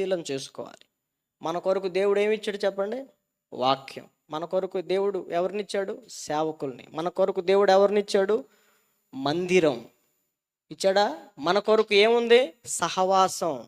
పరిశీలన చేసుకోవాలి. మన కొరకు దేవుడు ఏమి ఇచ్చాడు చెప్పండి? వాక్యం. మన కొరకు దేవుడు ఎవరినిచ్చాడు? సేవకుల్ని. మన కొరకు దేవుడు ఎవరినిచ్చాడు? మందిరం. ఇచ్చాడా? మన కొరకు ఏముంది? సహవాసం.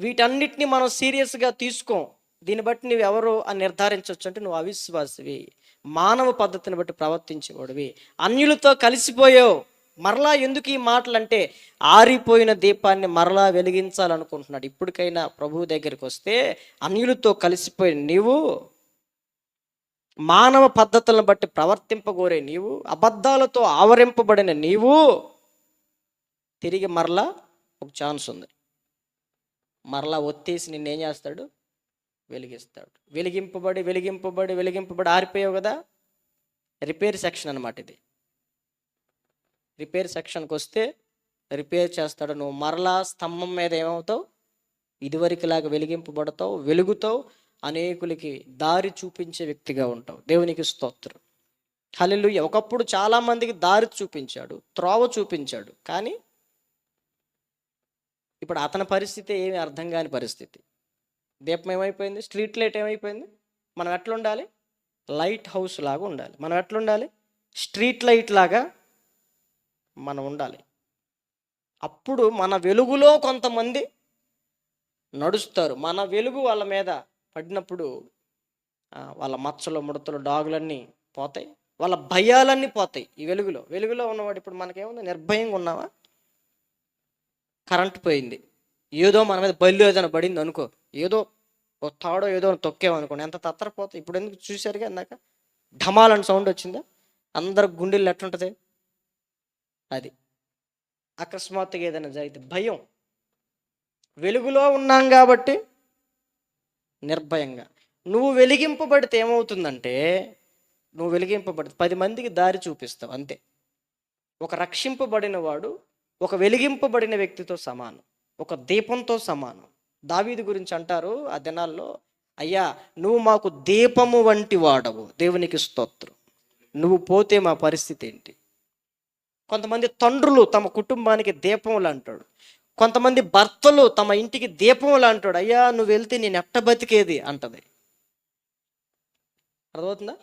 వీటన్నిటిని మనం సీరియస్గా తీసుకో. దీన్ని బట్టి నువ్వు ఎవరు అని నిర్ధారించవచ్చు అంటే నువ్వు అవిశ్వాసివి. మానవ పద్ధతిని బట్టి ప్రవర్తించేవాడివి. అన్యులతో కలిసిపోయావు. మరలా ఎందుకు ఈ మాటలు అంటే ఆరిపోయిన దీపాన్ని మరలా వెలిగించాలనుకుంటున్నాడు. ఇప్పటికైనా ప్రభువు దగ్గరికి వస్తే అన్యులతో కలిసిపోయిన నీవు మానవ పద్ధతులను బట్టి ప్రవర్తింపగోరే నీవు అబద్ధాలతో ఆవరింపబడిన నీవు తిరిగి మరలా ఒక ఛాన్స్ ఉంది. మరలా ఒత్తేసి నిన్నేం చేస్తాడు? వెలిగిస్తాడు. వెలిగింపబడి వెలిగింపబడి వెలిగింపబడి ఆరిపోయావు కదా? రిపేర్ సెక్షన్ అనమాట ఇది. రిపేర్ సెక్షన్కి వస్తే రిపేర్ చేస్తాడు. నువ్వు మరలా స్తంభం మీద ఏమవుతావు? ఇదివరకులాగా వెలిగింపబడతావు వెలుగుతావు అనేకులకి దారి చూపించే వ్యక్తిగా ఉంటావు. దేవునికి స్తోత్రం. హలిలు ఒకప్పుడు చాలామందికి దారి చూపించాడు త్రోవ చూపించాడు. కానీ ఇప్పుడు అతని పరిస్థితి ఏమి అర్థం కాని పరిస్థితి. దీపం ఏమైపోయింది? స్ట్రీట్ లైట్ ఏమైపోయింది? మనం ఎట్లా ఉండాలి లైట్ హౌస్ లాగా ఉండాలి. మనం ఎట్లా ఉండాలి స్ట్రీట్ లైట్ లాగా మనం ఉండాలి. అప్పుడు మన వెలుగులో కొంతమంది నడుస్తారు. మన వెలుగు వాళ్ళ మీద పడినప్పుడు వాళ్ళ మచ్చలు ముడతలు డాగులన్నీ పోతాయి. వాళ్ళ భయాలన్నీ పోతాయి ఈ వెలుగులో. వెలుగులో ఉన్నవాడు ఇప్పుడు మనకేముంది? నిర్భయంగా ఉన్నావా? కరెంట్ పోయింది. ఏదో మన మీద బల్లు ఏదైనా పడింది అనుకో. ఏదో ఓ తాడో ఏదో తొక్కేమనుకోండి ఎంత తత్తరపోతాయి ఇప్పుడు ఎందుకు చూశారుగా ఇందాక? ఢమాలని సౌండ్ వచ్చిందా? అందరు గుండెలు ఎట్లుంటుంది? అది. అకస్మాత్తుగా ఏదైనా జరిగితే భయం. వెలుగులో ఉన్నాం కాబట్టి నిర్భయంగా. నువ్వు వెలిగింపబడితే ఏమవుతుందంటే నువ్వు వెలిగింపబడితే పది మందికి దారి చూపిస్తావు అంతే. ఒక రక్షింపబడిన వాడు ఒక వెలిగింపబడిన వ్యక్తితో సమానం ఒక దీపంతో సమానం. దావీది గురించి అంటారు ఆ దినాల్లో అయ్యా నువ్వు మాకు దీపము వంటి వాడవు దేవునికి స్తోత్రం. నువ్వు పోతే మా పరిస్థితి ఏంటి? కొంతమంది తండ్రులు తమ కుటుంబానికి దీపములు అంటాడు. కొంతమంది భర్తలు తమ ఇంటికి దీపములు అంటాడు. అయ్యా నువ్వు వెళ్తే నేను ఎట్ట బతికేది? అంటది. అర్థమవుతుందా?